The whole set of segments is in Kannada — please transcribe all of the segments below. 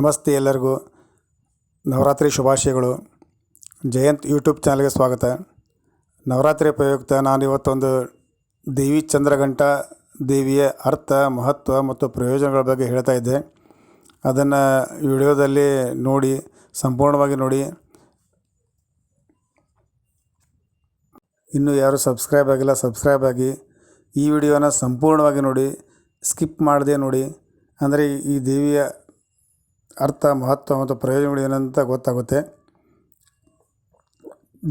ನಮಸ್ತೆ ಎಲ್ಲರಿಗೂ. ನವರಾತ್ರಿ ಶುಭಾಶಯಗಳು. ಜಯಂತ್ ಯೂಟ್ಯೂಬ್ ಚಾನಲ್ಗೆ ಸ್ವಾಗತ. ನವರಾತ್ರಿ ಪ್ರಯುಕ್ತ ನಾನು ಇವತ್ತೊಂದು ದೇವಿ ಚಂದ್ರಘಂಟ ದೇವಿಯ ಅರ್ಥ, ಮಹತ್ವ ಮತ್ತು ಪ್ರಯೋಜನಗಳ ಬಗ್ಗೆ ಹೇಳ್ತಾ ಇದ್ದೆ. ಅದನ್ನು ವಿಡಿಯೋದಲ್ಲಿ ನೋಡಿ, ಸಂಪೂರ್ಣವಾಗಿ ನೋಡಿ. ಇನ್ನೂ ಯಾರು ಸಬ್ಸ್ಕ್ರೈಬ್ ಆಗಿಲ್ಲ, ಸಬ್ಸ್ಕ್ರೈಬ್ ಆಗಿ. ಈ ವಿಡಿಯೋನ ಸಂಪೂರ್ಣವಾಗಿ ನೋಡಿ, ಸ್ಕಿಪ್ ಮಾಡದೆ ನೋಡಿ. ಅಂದರೆ ಈ ದೇವಿಯ ಅರ್ಥ, ಮಹತ್ವ ಮತ್ತು ಪ್ರಯೋಜನಗಳು ಏನಂತ ಗೊತ್ತಾಗುತ್ತೆ.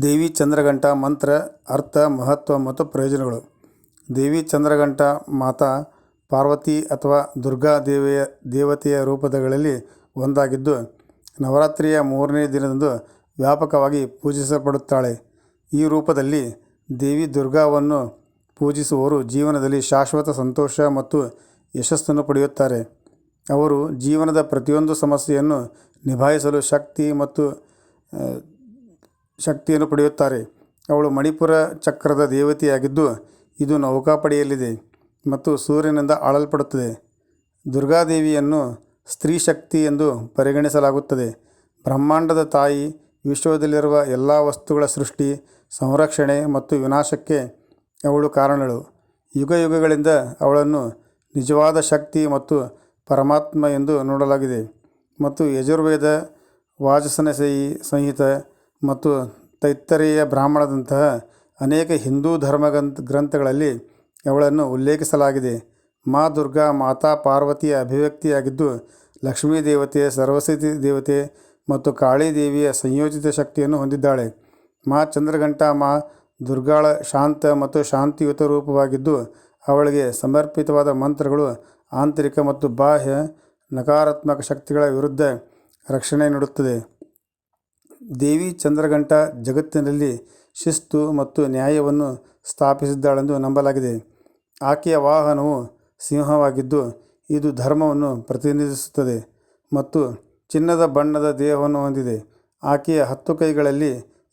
ದೇವಿ ಚಂದ್ರಗಂಟ ಮಂತ್ರ, ಅರ್ಥ, ಮಹತ್ವ ಮತ್ತು ಪ್ರಯೋಜನಗಳು. ದೇವಿ ಚಂದ್ರಗಂಟ ಮಾತಾ ಪಾರ್ವತಿ ಅಥವಾ ದುರ್ಗಾ ದೇವಿಯ, ದೇವತೆಯ ರೂಪದಗಳಲ್ಲಿ ಒಂದಾಗಿದ್ದು, ನವರಾತ್ರಿಯ ಮೂರನೇ ದಿನದಂದು ವ್ಯಾಪಕವಾಗಿ ಪೂಜಿಸಲ್ಪಡುತ್ತಾಳೆ. ಈ ರೂಪದಲ್ಲಿ ದೇವಿ ದುರ್ಗಾವನ್ನು ಪೂಜಿಸುವವರು ಜೀವನದಲ್ಲಿ ಶಾಶ್ವತ ಸಂತೋಷ ಮತ್ತು ಯಶಸ್ಸನ್ನು ಪಡೆಯುತ್ತಾರೆ. ಅವರು ಜೀವನದ ಪ್ರತಿಯೊಂದು ಸಮಸ್ಯೆಯನ್ನು ನಿಭಾಯಿಸಲು ಶಕ್ತಿ ಮತ್ತು ಶಕ್ತಿಯನ್ನು ಪಡೆಯುತ್ತಾರೆ. ಅವಳು ಮಣಿಪುರ ಚಕ್ರದ ದೇವತೆಯಾಗಿದ್ದು, ಇದು ನೌಕಾಪಡೆಯಲ್ಲಿದೆ ಮತ್ತು ಸೂರ್ಯನಿಂದ ಆಳಲ್ಪಡುತ್ತದೆ. ದುರ್ಗಾದೇವಿಯನ್ನು ಸ್ತ್ರೀ ಶಕ್ತಿ ಎಂದು ಪರಿಗಣಿಸಲಾಗುತ್ತದೆ. ಬ್ರಹ್ಮಾಂಡದ ತಾಯಿ, ವಿಶ್ವದಲ್ಲಿರುವ ಎಲ್ಲ ವಸ್ತುಗಳ ಸೃಷ್ಟಿ, ಸಂರಕ್ಷಣೆ ಮತ್ತು ವಿನಾಶಕ್ಕೆ ಅವಳು ಕಾರಣಳು. ಯುಗ ಯುಗಗಳಿಂದ ಅವಳನ್ನು ನಿಜವಾದ ಶಕ್ತಿ ಮತ್ತು ಪರಮಾತ್ಮ ಎಂದು ನೋಡಲಾಗಿದೆ ಮತ್ತು ಯಜುರ್ವೇದ ವಾಜಸನಸೇಯಿ ಸಂಹಿತ ಮತ್ತು ತೈತ್ತರೀಯ ಬ್ರಾಹ್ಮಣದಂತಹ ಅನೇಕ ಹಿಂದೂ ಧರ್ಮ ಗ್ರಂಥಗಳಲ್ಲಿ ಅವಳನ್ನು ಉಲ್ಲೇಖಿಸಲಾಗಿದೆ. ಮಾ ದುರ್ಗಾ ಮಾತಾ ಪಾರ್ವತಿಯ ಅಭಿವ್ಯಕ್ತಿಯಾಗಿದ್ದು, ಲಕ್ಷ್ಮೀ ದೇವತೆ, ಸರಸ್ವತಿ ದೇವತೆ ಮತ್ತು ಕಾಳಿ ದೇವಿಯ ಸಂಯೋಜಿತ ಶಕ್ತಿಯನ್ನು ಹೊಂದಿದ್ದಾಳೆ. ಮಾ ಚಂದ್ರಘಂಟ ಮಾ ದುರ್ಗಾಳ ಶಾಂತ ಮತ್ತು ಶಾಂತಿಯುತ ರೂಪವಾಗಿದ್ದು, ಅವಳಿಗೆ ಸಮರ್ಪಿತವಾದ ಮಂತ್ರಗಳು ಆಂತರಿಕ ಮತ್ತು ಬಾಹ್ಯ ನಕಾರಾತ್ಮಕ ಶಕ್ತಿಗಳ ವಿರುದ್ಧ ರಕ್ಷಣೆ ನೀಡುತ್ತದೆ. ದೇವಿ ಚಂದ್ರಘಂಟ ಜಗತ್ತಿನಲ್ಲಿ ಶಿಸ್ತು ಮತ್ತು ನ್ಯಾಯವನ್ನು ಸ್ಥಾಪಿಸಿದ್ದಾಳೆಂದು ನಂಬಲಾಗಿದೆ. ಆಕೆಯ ವಾಹನವು ಸಿಂಹವಾಗಿದ್ದು, ಇದು ಧರ್ಮವನ್ನು ಪ್ರತಿನಿಧಿಸುತ್ತದೆ ಮತ್ತು ಚಿನ್ನದ ಬಣ್ಣದ ದೇಹವನ್ನು ಹೊಂದಿದೆ. ಆಕೆಯ ಹತ್ತು ಕೈಗಳಲ್ಲಿ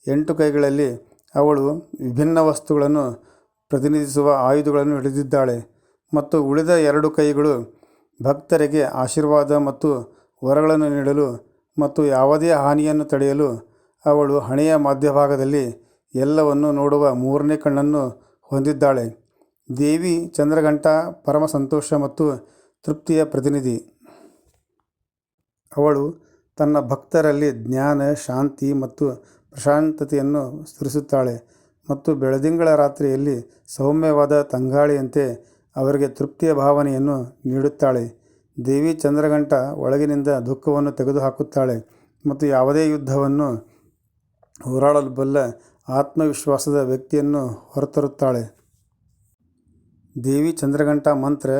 ಎಂಟು ಕೈಗಳಲ್ಲಿ ಅವಳು ವಿಭಿನ್ನ ವಸ್ತುಗಳನ್ನು ಪ್ರತಿನಿಧಿಸುವ ಆಯುಧಗಳನ್ನು ಹಿಡಿದಿದ್ದಾಳೆ. ಮತ್ತು ಉಳಿದ ಎರಡು ಕೈಗಳು ಭಕ್ತರಿಗೆ ಆಶೀರ್ವಾದ ಮತ್ತು ವರಗಳನ್ನು ನೀಡಲು ಮತ್ತು ಯಾವುದೇ ಹಾನಿಯನ್ನು ತಡೆಯಲು ಅವಳು ಹಣೆಯ ಮಧ್ಯಭಾಗದಲ್ಲಿ ಎಲ್ಲವನ್ನು ನೋಡುವ ಮೂರನೇ ಕಣ್ಣನ್ನು ಹೊಂದಿದ್ದಾಳೆ. ದೇವಿ ಚಂದ್ರಘಂಟ, ಪರಮ ಸಂತೋಷ ಮತ್ತು ತೃಪ್ತಿಯ ಪ್ರತಿನಿಧಿ. ಅವಳು ತನ್ನ ಭಕ್ತರಲ್ಲಿ ಜ್ಞಾನ, ಶಾಂತಿ ಮತ್ತು ಪ್ರಶಾಂತತೆಯನ್ನು ಸುರಿಸುತ್ತಾಳೆ ಮತ್ತು ಬೆಳದಿಂಗಳ ರಾತ್ರಿಯಲ್ಲಿ ಸೌಮ್ಯವಾದ ತಂಗಾಳಿಯಂತೆ ಅವರಿಗೆ ತೃಪ್ತಿಯ ಭಾವನೆಯನ್ನು ನೀಡುತ್ತಾಳೆ. ದೇವಿ ಚಂದ್ರಗಂಟ ಒಳಗಿನಿಂದ ದುಃಖವನ್ನು ತೆಗೆದುಹಾಕುತ್ತಾಳೆ ಮತ್ತು ಯಾವುದೇ ಯುದ್ಧವನ್ನು ಹೋರಾಡಲು ಬಲ್ಲ ಆತ್ಮವಿಶ್ವಾಸದ ವ್ಯಕ್ತಿಯನ್ನು ಹೊರತರುತ್ತಾಳೆ. ದೇವಿ ಚಂದ್ರಗಂಟ ಮಂತ್ರ,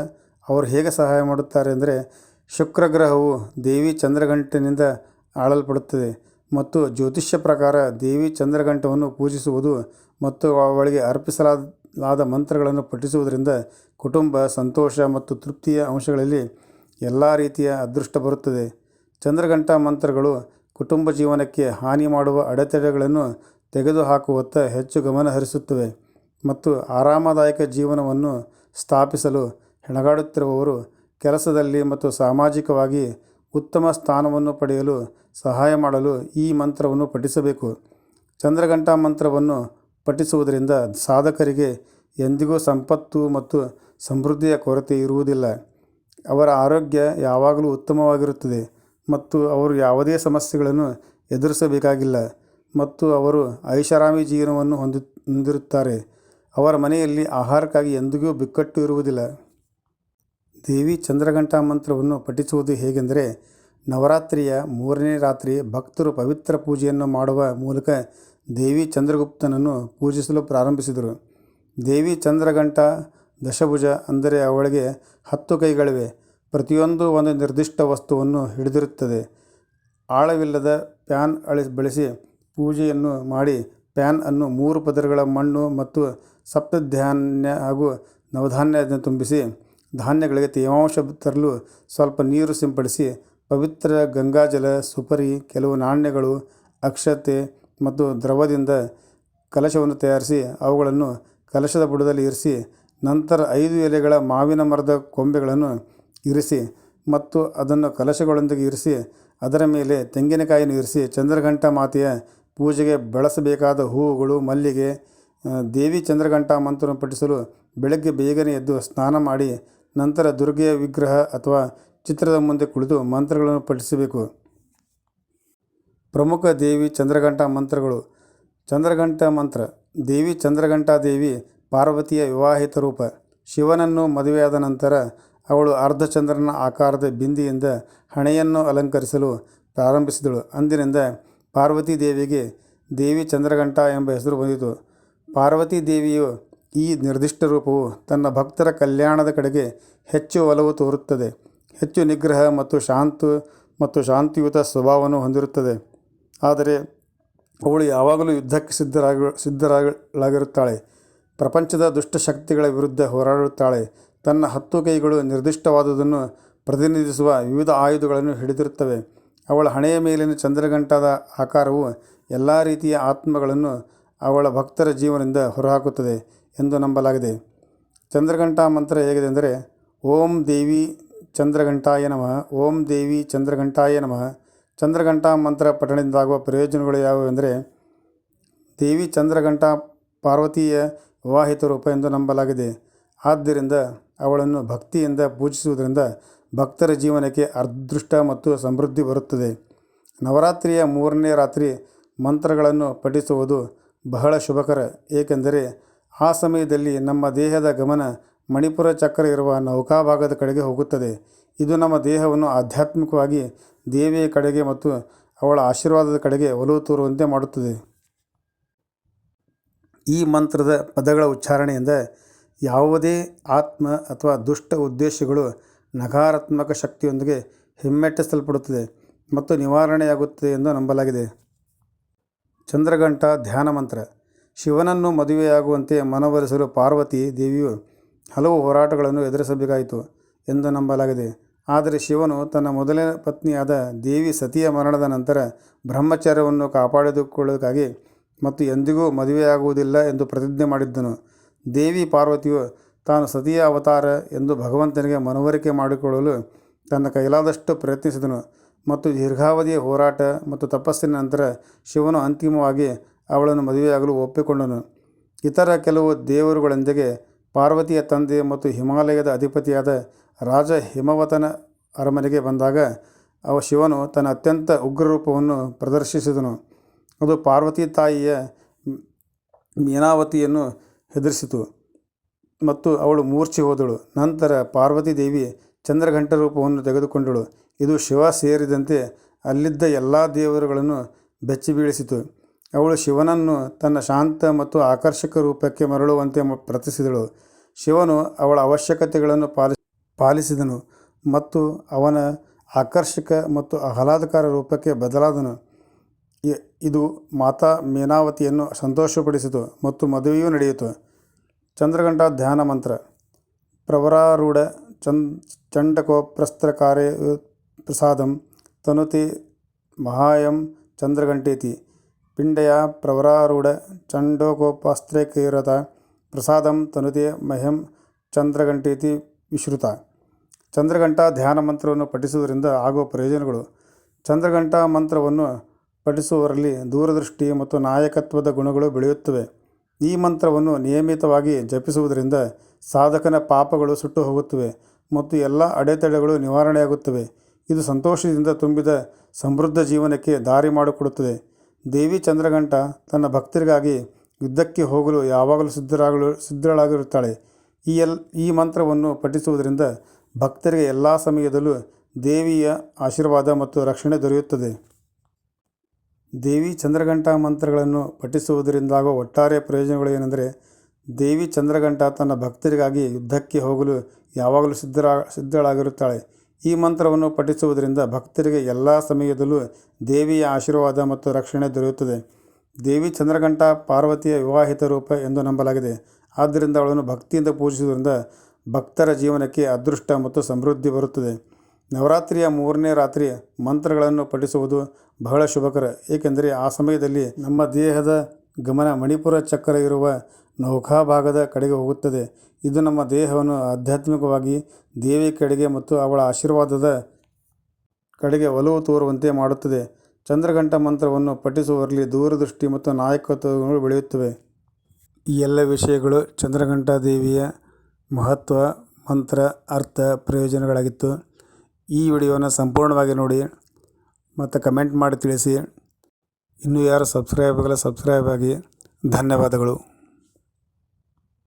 ಅವರು ಹೇಗೆ ಸಹಾಯ ಮಾಡುತ್ತಾರೆ? ಅಂದರೆ ಶುಕ್ರಗ್ರಹವು ದೇವಿ ಚಂದ್ರಗಂಟಿನಿಂದ ಆಳಲ್ಪಡುತ್ತದೆ ಮತ್ತು ಜ್ಯೋತಿಷ್ಯ ಪ್ರಕಾರ ದೇವಿ ಚಂದ್ರಗಂಟವನ್ನು ಪೂಜಿಸುವುದು ಮತ್ತು ಅವಳಿಗೆ ಅರ್ಪಿಸಲಾದ ಮಂತ್ರಗಳನ್ನು ಪಠಿಸುವುದರಿಂದ ಕುಟುಂಬ ಸಂತೋಷ ಮತ್ತು ತೃಪ್ತಿಯ ಅಂಶಗಳಲ್ಲಿ ಎಲ್ಲ ರೀತಿಯ ಅದೃಷ್ಟ ಬರುತ್ತದೆ. ಚಂದ್ರಘಂಟ ಮಂತ್ರಗಳು ಕುಟುಂಬ ಜೀವನಕ್ಕೆ ಹಾನಿ ಮಾಡುವ ಅಡೆತಡೆಗಳನ್ನು ತೆಗೆದುಹಾಕುವತ್ತ ಹೆಚ್ಚು ಗಮನ ಹರಿಸುತ್ತವೆ ಮತ್ತು ಆರಾಮದಾಯಕ ಜೀವನವನ್ನು ಸ್ಥಾಪಿಸಲು ಹೆಣಗಾಡುತ್ತಿರುವವರು ಕೆಲಸದಲ್ಲಿ ಮತ್ತು ಸಾಮಾಜಿಕವಾಗಿ ಉತ್ತಮ ಸ್ಥಾನವನ್ನು ಪಡೆಯಲು ಸಹಾಯ ಮಾಡಲು ಈ ಮಂತ್ರವನ್ನು ಪಠಿಸಬೇಕು. ಚಂದ್ರಘಂಟ ಮಂತ್ರವನ್ನು ಪಠಿಸುವುದರಿಂದ ಸಾಧಕರಿಗೆ ಎಂದಿಗೂ ಸಂಪತ್ತು ಮತ್ತು ಸಮೃದ್ಧಿಯ ಕೊರತೆ ಇರುವುದಿಲ್ಲ. ಅವರ ಆರೋಗ್ಯ ಯಾವಾಗಲೂ ಉತ್ತಮವಾಗಿರುತ್ತದೆ ಮತ್ತು ಅವರು ಯಾವುದೇ ಸಮಸ್ಯೆಗಳನ್ನು ಎದುರಿಸಬೇಕಾಗಿಲ್ಲ ಮತ್ತು ಅವರು ಐಷಾರಾಮಿ ಜೀವನವನ್ನು ಹೊಂದಿ, ಹೊಂದಿರುತ್ತಾರೆ. ಅವರ ಮನೆಯಲ್ಲಿ ಆಹಾರಕ್ಕಾಗಿ ಎಂದಿಗೂ ಬಿಕ್ಕಟ್ಟು ಇರುವುದಿಲ್ಲ. ದೇವಿ ಚಂದ್ರಘಂಟಾ ಮಂತ್ರವನ್ನು ಪಠಿಸುವುದು ಹೇಗೆಂದರೆ, ನವರಾತ್ರಿಯ ಮೂರನೇ ರಾತ್ರಿ ಭಕ್ತರು ಪವಿತ್ರ ಪೂಜೆಯನ್ನು ಮಾಡುವ ಮೂಲಕ ದೇವಿ ಚಂದ್ರಗುಪ್ತನನ್ನು ಪೂಜಿಸಲು ಪ್ರಾರಂಭಿಸಿದರು. ದೇವಿ ಚಂದ್ರಘಂಟ ದಶಭುಜ ಅಂದರೆ ಅವಳಿಗೆ ಹತ್ತು ಕೈಗಳಿವೆ. ಪ್ರತಿಯೊಂದು ಒಂದು ನಿರ್ದಿಷ್ಟ ವಸ್ತುವನ್ನು ಹಿಡಿದಿರುತ್ತದೆ. ಆಳವಿಲ್ಲದ ಪ್ಯಾನ್ ಅಳಿ ಬಳಸಿ ಪೂಜೆಯನ್ನು ಮಾಡಿ ಪ್ಯಾನ್ ಅನ್ನು ಮೂರು ಪದರಗಳ ಮಣ್ಣು ಮತ್ತು ಸಪ್ತಧಾನ್ಯ ಹಾಗೂ ನವಧಾನ್ಯದಿಂದ ತುಂಬಿಸಿ ಧಾನ್ಯಗಳಿಗೆ ತೇವಾಂಶ ತರಲು ಸ್ವಲ್ಪ ನೀರು ಸಿಂಪಡಿಸಿ ಪವಿತ್ರ ಗಂಗಾಜಲ, ಸುಪರಿ, ಕೆಲವು ನಾಣ್ಯಗಳು, ಅಕ್ಷತೆ ಮತ್ತು ದ್ರವದಿಂದ ಕಲಶವನ್ನು ತಯಾರಿಸಿ ಅವುಗಳನ್ನು ಕಲಶದ ಬುಡದಲ್ಲಿ ಇರಿಸಿ, ನಂತರ ಐದು ಎಲೆಗಳ ಮಾವಿನ ಮರದ ಕೊಂಬೆಗಳನ್ನು ಇರಿಸಿ ಮತ್ತು ಅದನ್ನು ಕಲಶಗಳೊಂದಿಗೆ ಇರಿಸಿ, ಅದರ ಮೇಲೆ ತೆಂಗಿನಕಾಯಿಯನ್ನು ಇರಿಸಿ, ಚಂದ್ರಘಂಟ ಮಾತೆಯ ಪೂಜೆಗೆ ಬಳಸಬೇಕಾದ ಹೂವುಗಳು, ಮಲ್ಲಿಗೆ ದೇವಿ ಚಂದ್ರಘಂಟ ಮಂತ್ರವನ್ನು ಪಠಿಸಲು ಬೆಳಗ್ಗೆ ಬೇಗನೆ ಎದ್ದು ಸ್ನಾನ ಮಾಡಿ, ನಂತರ ದುರ್ಗೆಯ ವಿಗ್ರಹ ಅಥವಾ ಚಿತ್ರದ ಮುಂದೆ ಕುಳಿತು ಮಂತ್ರಗಳನ್ನು ಪಠಿಸಬೇಕು. ಪ್ರಮುಖ ದೇವಿ ಚಂದ್ರಘಂಟ ಮಂತ್ರಗಳು. ಚಂದ್ರಘಂಟ ಮಂತ್ರ, ದೇವಿ ಚಂದ್ರಘಂಟಾ ದೇವಿ ಪಾರ್ವತಿಯ ವಿವಾಹಿತ ರೂಪ. ಶಿವನನ್ನು ಮದುವೆಯಾದ ನಂತರ ಅವಳು ಅರ್ಧಚಂದ್ರನ ಆಕಾರದ ಬಿಂದಿಯಿಂದ ಹಣೆಯನ್ನು ಅಲಂಕರಿಸಲು ಪ್ರಾರಂಭಿಸಿದಳು. ಅಂದಿನಿಂದ ಪಾರ್ವತಿ ದೇವಿಗೆ ದೇವಿ ಚಂದ್ರಘಂಟ ಎಂಬ ಹೆಸರು ಬಂದಿತು. ಪಾರ್ವತಿ ದೇವಿಯು ಈ ನಿರ್ದಿಷ್ಟ ರೂಪವು ತನ್ನ ಭಕ್ತರ ಕಲ್ಯಾಣದ ಕಡೆಗೆ ಹೆಚ್ಚು ಒಲವು ತೋರುತ್ತದೆ. ಹೆಚ್ಚು ನಿಗ್ರಹ ಮತ್ತು ಶಾಂತ ಮತ್ತು ಶಾಂತಿಯುತ ಸ್ವಭಾವವನ್ನು ಹೊಂದಿರುತ್ತದೆ. ಆದರೆ ಅವಳು ಯಾವಾಗಲೂ ಯುದ್ಧಕ್ಕೆ ಸಿದ್ಧರಾಗಿ, ಸಿದ್ಧರಾಗಲಾಗಿರುತ್ತಾಳೆ. ಪ್ರಪಂಚದ ದುಷ್ಟಶಕ್ತಿಗಳ ವಿರುದ್ಧ ಹೋರಾಡುತ್ತಾಳೆ. ತನ್ನ ಹತ್ತು ಕೈಗಳು ನಿರ್ದಿಷ್ಟವಾದುದನ್ನು ಪ್ರತಿನಿಧಿಸುವ ವಿವಿಧ ಆಯುಧಗಳನ್ನು ಹಿಡಿದಿರುತ್ತವೆ. ಅವಳ ಹಣೆಯ ಮೇಲಿನ ಚಂದ್ರಗಂಟಾದ ಆಕಾರವು ಎಲ್ಲ ರೀತಿಯ ಆತ್ಮಗಳನ್ನು ಅವಳ ಭಕ್ತರ ಜೀವನದಿಂದ ಹೊರಹಾಕುತ್ತದೆ ಎಂದು ನಂಬಲಾಗಿದೆ. ಚಂದ್ರಘಂಟಾ ಮಂತ್ರ ಹೇಗಿದೆ ಅಂದರೆ ಓಂ ದೇವಿ ಚಂದ್ರಘಂಟಾಯ ನಮಃ, ಓಂ ದೇವಿ ಚಂದ್ರಘಂಟಾಯ ನಮಃ ಚಂದ್ರಘಂಟಾ ಮಂತ್ರ ಪಠಣದಿಂದಾಗುವ ಪ್ರಯೋಜನಗಳು ಯಾವುವು ಅಂದರೆ ದೇವಿ ಚಂದ್ರಘಂಟ ಪಾರ್ವತಿಯ ವಿವಾಹಿತ ರೂಪ ಎಂದು ನಂಬಲಾಗಿದೆ. ಆದ್ದರಿಂದ ಅವಳನ್ನು ಭಕ್ತಿಯಿಂದ ಪೂಜಿಸುವುದರಿಂದ ಭಕ್ತರ ಜೀವನಕ್ಕೆ ಅದೃಷ್ಟ ಮತ್ತು ಸಮೃದ್ಧಿ ಬರುತ್ತದೆ. ನವರಾತ್ರಿಯ ಮೂರನೇ ರಾತ್ರಿ ಮಂತ್ರಗಳನ್ನು ಪಠಿಸುವುದು ಬಹಳ ಶುಭಕರ, ಏಕೆಂದರೆ ಆ ಸಮಯದಲ್ಲಿ ನಮ್ಮ ದೇಹದ ಗಮನ ಮಣಿಪುರ ಚಕ್ರ ಇರುವ ನೌಕಾಭಾಗದ ಕಡೆಗೆ ಹೋಗುತ್ತದೆ. ಇದು ನಮ್ಮ ದೇಹವನ್ನು ಆಧ್ಯಾತ್ಮಿಕವಾಗಿ ದೇವಿಯ ಕಡೆಗೆ ಮತ್ತು ಅವಳ ಆಶೀರ್ವಾದದ ಕಡೆಗೆ ಒಲವು ತೋರುವಂತೆ ಮಾಡುತ್ತದೆ. ಈ ಮಂತ್ರದ ಪದಗಳ ಉಚ್ಚಾರಣೆಯಿಂದ ಯಾವುದೇ ಆತ್ಮ ಅಥವಾ ದುಷ್ಟ ಉದ್ದೇಶಗಳು ನಕಾರಾತ್ಮಕ ಶಕ್ತಿಯೊಂದಿಗೆ ಹಿಮ್ಮೆಟ್ಟಿಸಲ್ಪಡುತ್ತದೆ ಮತ್ತು ನಿವಾರಣೆಯಾಗುತ್ತದೆ ಎಂದು ನಂಬಲಾಗಿದೆ. ಚಂದ್ರಘಂಟ ಧ್ಯಾನ ಮಂತ್ರ. ಶಿವನನ್ನು ಮದುವೆಯಾಗುವಂತೆ ಮನವೊಲಿಸಲು ಪಾರ್ವತಿ ದೇವಿಯು ಹಲವು ಹೋರಾಟಗಳನ್ನು ಎದುರಿಸಬೇಕಾಯಿತು ಎಂದು ನಂಬಲಾಗಿದೆ. ಆದರೆ ಶಿವನು ತನ್ನ ಮೊದಲನೇ ಪತ್ನಿಯಾದ ದೇವಿ ಸತಿಯ ಮರಣದ ನಂತರ ಬ್ರಹ್ಮಚರ್ಯವನ್ನು ಕಾಪಾಡಿಕೊಳ್ಳೋದಕ್ಕಾಗಿ ಮತ್ತು ಎಂದಿಗೂ ಮದುವೆಯಾಗುವುದಿಲ್ಲ ಎಂದು ಪ್ರತಿಜ್ಞೆ ಮಾಡಿದ್ದನು. ದೇವಿ ಪಾರ್ವತಿಯು ತಾನು ಸತಿಯ ಅವತಾರ ಎಂದು ಭಗವಂತನಿಗೆ ಮನವರಿಕೆ ಮಾಡಿಕೊಳ್ಳಲು ತನ್ನ ಕೈಲಾದಷ್ಟು ಪ್ರಯತ್ನಿಸಿದನು ಮತ್ತು ದೀರ್ಘಾವಧಿಯ ಹೋರಾಟ ಮತ್ತು ತಪಸ್ಸಿನ ನಂತರ ಶಿವನು ಅಂತಿಮವಾಗಿ ಅವಳನ್ನು ಮದುವೆಯಾಗಲು ಒಪ್ಪಿಕೊಂಡನು. ಇತರ ಕೆಲವು ದೇವರುಗಳೊಂದಿಗೆ ಪಾರ್ವತಿಯ ತಂದೆ ಮತ್ತು ಹಿಮಾಲಯದ ಅಧಿಪತಿಯಾದ ರಾಜ ಹಿಮವತನ ಅರಮನೆಗೆ ಬಂದಾಗ, ಅವ ಶಿವನು ತನ್ನ ಅತ್ಯಂತ ಉಗ್ರರೂಪವನ್ನು ಪ್ರದರ್ಶಿಸಿದನು. ಅದು ಪಾರ್ವತಿ ತಾಯಿಯ ಮೀನಾವತಿಯನ್ನು ಹೆದರಿಸಿತು ಮತ್ತು ಅವಳು ಮೂರ್ಛೆ ಹೋದಳು. ನಂತರ ಪಾರ್ವತಿ ದೇವಿ ಚಂದ್ರಘಂಟ ರೂಪವನ್ನು ತೆಗೆದುಕೊಂಡಳು. ಇದು ಶಿವ ಸೇರಿದಂತೆ ಅಲ್ಲಿದ್ದ ಎಲ್ಲ ದೇವರುಗಳನ್ನು ಬೆಚ್ಚಿ ಬೀಳಿಸಿತು ಅವಳು ಶಿವನನ್ನು ತನ್ನ ಶಾಂತ ಮತ್ತು ಆಕರ್ಷಕ ರೂಪಕ್ಕೆ ಮರಳುವಂತೆ ಪ್ರತಿಸಿದಳು. ಶಿವನು ಅವಳ ಅವಶ್ಯಕತೆಗಳನ್ನು ಪಾಲಿ ಪಾಲಿಸಿದನು ಮತ್ತು ಅವನ ಆಕರ್ಷಕ ಮತ್ತು ಆಹ್ಲಾದಕರ ರೂಪಕ್ಕೆ ಬದಲಾದನು. ಇದು ಮಾತಾ ಮೇನಾವತಿಯನ್ನು ಸಂತೋಷಪಡಿಸಿತು ಮತ್ತು ಮದುವೆಯೂ ನಡೆಯಿತು. ಚಂದ್ರಗಂಟ ಧ್ಯಾನ ಮಂತ್ರ. ಪ್ರವರಾರೂಢ ಚಂದ್ ಚಂಡಕೋಪ್ರಸ್ತ್ರಕಾರೆ ಪ್ರಸಾದಂ ತನುತಿ ಮಹಾಯಂ ಚಂದ್ರಘಂಟೇತಿ. ಪಿಂಡಯ ಪ್ರವರಾರೂಢ ಚಂಡಕೋಪಾಸ್ತ್ರಕೈರತ ಪ್ರಸಾದಂ ತನುದೇ ಮಹಿಂ ಚಂದ್ರಗಂಟೀತಿ ವಿಶ್ರುತ. ಚಂದ್ರಗಂಟ ಧ್ಯಾನ ಮಂತ್ರವನ್ನು ಪಠಿಸುವುದರಿಂದ ಆಗುವ ಪ್ರಯೋಜನಗಳು. ಚಂದ್ರಗಂಟ ಮಂತ್ರವನ್ನು ಪಠಿಸುವವರಲ್ಲಿ ದೂರದೃಷ್ಟಿ ಮತ್ತು ನಾಯಕತ್ವದ ಗುಣಗಳು ಬೆಳೆಯುತ್ತವೆ. ಈ ಮಂತ್ರವನ್ನು ನಿಯಮಿತವಾಗಿ ಜಪಿಸುವುದರಿಂದ ಸಾಧಕನ ಪಾಪಗಳು ಸುಟ್ಟು ಹೋಗುತ್ತವೆ ಮತ್ತು ಎಲ್ಲ ಅಡೆತಡೆಗಳು ನಿವಾರಣೆಯಾಗುತ್ತವೆ. ಇದು ಸಂತೋಷದಿಂದ ತುಂಬಿದ ಸಮೃದ್ಧ ಜೀವನಕ್ಕೆ ದಾರಿ ಮಾಡಿಕೊಡುತ್ತದೆ. ದೇವಿ ಚಂದ್ರಘಂಟ ತನ್ನ ಭಕ್ತರಿಗಾಗಿ ಯುದ್ಧಕ್ಕೆ ಹೋಗಲು ಯಾವಾಗಲೂ ಸಿದ್ಧರಾಗಲು, ಸಿದ್ಧಳಾಗಿರುತ್ತಾಳೆ. ಈ ಎಲ್, ಈ ಮಂತ್ರವನ್ನು ಪಠಿಸುವುದರಿಂದ ಭಕ್ತರಿಗೆ ಎಲ್ಲ ಸಮಯದಲ್ಲೂ ದೇವಿಯ ಆಶೀರ್ವಾದ ಮತ್ತು ರಕ್ಷಣೆ ದೊರೆಯುತ್ತದೆ. ದೇವಿ ಚಂದ್ರಘಂಟ ಮಂತ್ರಗಳನ್ನು ಪಠಿಸುವುದರಿಂದಾಗುವ ಒಟ್ಟಾರೆ ಪ್ರಯೋಜನಗಳು ಏನೆಂದರೆ, ದೇವಿ ಚಂದ್ರಘಂಟ ತನ್ನ ಭಕ್ತರಿಗಾಗಿ ಯುದ್ಧಕ್ಕೆ ಹೋಗಲು ಯಾವಾಗಲೂ ಸಿದ್ಧರ, ಸಿದ್ಧಳಾಗಿರುತ್ತಾಳೆ. ಈ ಮಂತ್ರವನ್ನು ಪಠಿಸುವುದರಿಂದ ಭಕ್ತರಿಗೆ ಎಲ್ಲ ಸಮಯದಲ್ಲೂ ದೇವಿಯ ಆಶೀರ್ವಾದ ಮತ್ತು ರಕ್ಷಣೆ ದೊರೆಯುತ್ತದೆ. ದೇವಿ ಚಂದ್ರಘಂಟ ಪಾರ್ವತಿಯ ವಿವಾಹಿತ ರೂಪ ಎಂದು ನಂಬಲಾಗಿದೆ. ಆದ್ದರಿಂದ ಅವಳನ್ನು ಭಕ್ತಿಯಿಂದ ಪೂಜಿಸುವುದರಿಂದ ಭಕ್ತರ ಜೀವನಕ್ಕೆ ಅದೃಷ್ಟ ಮತ್ತು ಸಮೃದ್ಧಿ ಬರುತ್ತದೆ. ನವರಾತ್ರಿಯ ಮೂರನೇ ರಾತ್ರಿ ಮಂತ್ರಗಳನ್ನು ಪಠಿಸುವುದು ಬಹಳ ಶುಭಕರ. ಏಕೆಂದರೆ ಆ ಸಮಯದಲ್ಲಿ ನಮ್ಮ ದೇಹದ ಗಮನ ಮಣಿಪುರ ಚಕ್ರ ಇರುವ ನೌಕಾಭಾಗದ ಕಡೆಗೆ ಹೋಗುತ್ತದೆ. ಇದು ನಮ್ಮ ದೇಹವನ್ನು ಆಧ್ಯಾತ್ಮಿಕವಾಗಿ ದೇವಿ ಕಡೆಗೆ ಮತ್ತು ಅವಳ ಆಶೀರ್ವಾದದ ಕಡೆಗೆ ಒಲವು ತೋರುವಂತೆ ಮಾಡುತ್ತದೆ. ಚಂದ್ರಘಂಟ ಮಂತ್ರವನ್ನು ಪಠಿಸುವವರಲ್ಲಿ ದೂರದೃಷ್ಟಿ ಮತ್ತು ನಾಯಕತ್ವಗಳು ಬೆಳೆಯುತ್ತವೆ. ಈ ಎಲ್ಲ ವಿಷಯಗಳು ಚಂದ್ರಘಂಟಾ ದೇವಿಯ ಮಹತ್ವ, ಮಂತ್ರ, ಅರ್ಥ, ಪ್ರಯೋಜನಗಳಾಗಿತ್ತು. ಈ ವಿಡಿಯೋನ ಸಂಪೂರ್ಣವಾಗಿ ನೋಡಿ ಮತ್ತು ಕಮೆಂಟ್ ಮಾಡಿ ತಿಳಿಸಿ. ಇನ್ನೂ ಯಾರು ಸಬ್ಸ್ಕ್ರೈಬ್ ಆಗಲ್ಲ ಸಬ್ಸ್ಕ್ರೈಬ್ ಆಗಿ ಧನ್ಯವಾದಗಳು.